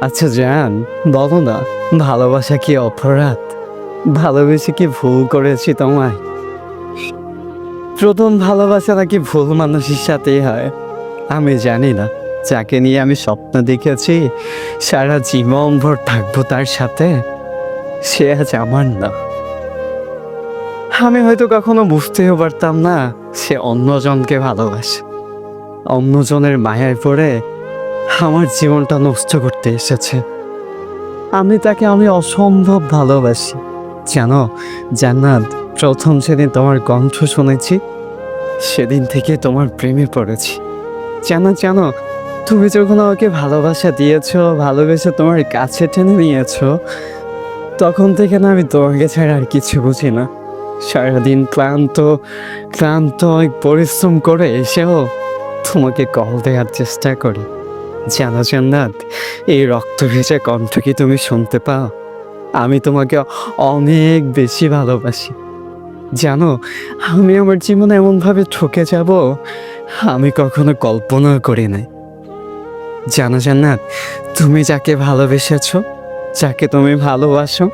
আচ্ছা জান বলো না, ভালোবাসা কি অপরাধ? ভালোবেসে কি ভুল করেছি তোমায়? প্রথম ভালোবাসা নাকি ভুল মানুষের সাথেই হয়? আমি জানি না, যাকে নিয়ে আমি স্বপ্ন দেখেছি, সারা জীবন ভর থাকব তার সাথে, সে আজ আমার না। আমি হয়তো কখনো বুঝতেও পারতাম না, সে অন্যজনকে ভালোবাসে। অন্যজনের মায়ায় পড়ে আমার জীবনটা নষ্ট করতে এসেছে। আমি তাকে আমি অসম্ভব ভালোবাসি। জানো, জান্নাত, প্রথম সেদিন তোমার কণ্ঠ শুনেছি, সেদিন থেকে তোমার প্রেমে পড়েছি। জানো জানো, তুমি যখন আমাকে ভালোবাসা দিয়েছ, ভালোবেসে তোমার কাছে টেনে নিয়েছো, তখন থেকে না আমি তোমাকে ছাড়া আর কিছু বুঝি না। সারাদিন ক্লান্ত ক্লান্ত পরিশ্রম করে এসেও তোমাকে কল দেওয়ার চেষ্টা করি। জানো জান্নাত এই রক্ত ভেজা কণ্ঠ কি তুমি শুনতে পাও? আমি তোমাকে অনেক বেশি ভালোবাসি। জানো, আমি আমার জীবনে এমনভাবে ঠকে যাব, আমি কখনো কল্পনা করি নাই। জানো জান্নাত তুমি যাকে ভালোবেসেছ, যাকে তুমি ভালোবাসো,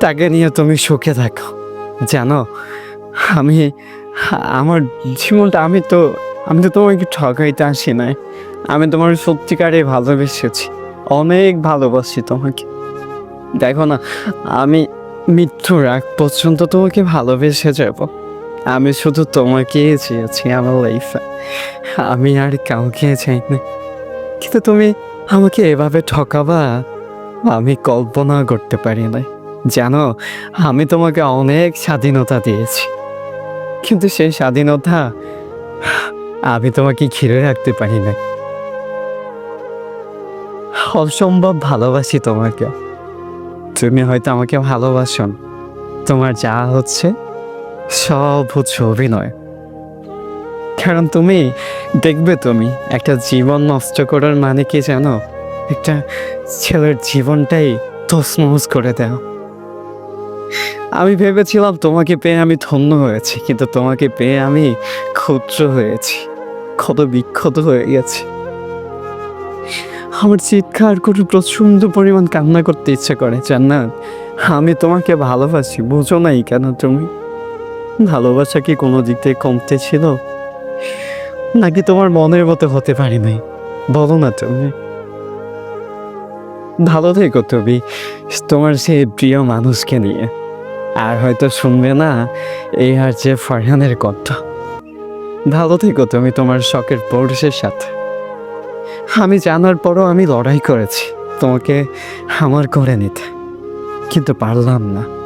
তাকে নিয়ে তুমি সুখে থাকো। জানো, আমি, আমার জীবনটা, আমি তো আমি তো তোমাকে ঠকাইতে আসি নাই। আমি তোমার সত্যিকারে ভালোবেসেছি। অনেক ভালোবাসি তোমাকে। দেখো না, আমি মৃত্যুর আগ পর্যন্ত তোমাকে ভালোবেসে যাব। আমি শুধু তোমাকেই চেয়েছি আমার লাইফে আমি আর কাউকে চাই না। কিন্তু তুমি আমাকে এভাবে ঠকাবা, আমি কল্পনা করতে পারি না জানো, আমি তোমাকে অনেক স্বাধীনতা দিয়েছি। কিন্তু সেই স্বাধীনতা আমি তোমাকে ঘিরে রাখতে পারি না অসম্ভব ভালোবাসি তোমাকে। তুমি হয়তো আমাকে ভালোবাসো তোমার যা হচ্ছে, সব হচ্ছে অভিনয়। কারণ তুমি, দেখবে তুমি, একটা জীবন নষ্ট করার মানে কি জানো? একটা ছেলের জীবনটাই তসমস করে দাও আমি ভেবেছিলাম তোমাকে পেয়ে আমি ধন্য হয়েছি, কিন্তু তোমাকে পেয়ে আমি ক্ষুদ্র হয়েছি। ক্ষত বিক্ষত হয়ে গেছে। আমার চিৎকার করে প্রচণ্ড পরিমাণ কান্না করতে ইচ্ছে করে, জান্নাত। আমি তোমাকে ভালোবাসি, বুঝো নাই কেন তুমি? ভালোবাসা কি কোনো দিক থেকে কমতে ছিল? নাকি তোমার মনের মতো হতে পারি নাই? বলো না তুমি। ভালো থেকো তুমি, তোমার সেই প্রিয় মানুষকে নিয়ে। আর হয়তো শুনবে না, এই আর যে ফরহানের কথা। ভালো থেকো তুমি তোমার শখের পৌরুষের সাথে। আমি জানার পরও আমি লড়াই করেছি। তোমাকে আমার করে নিতে। কিন্তু পারলাম না।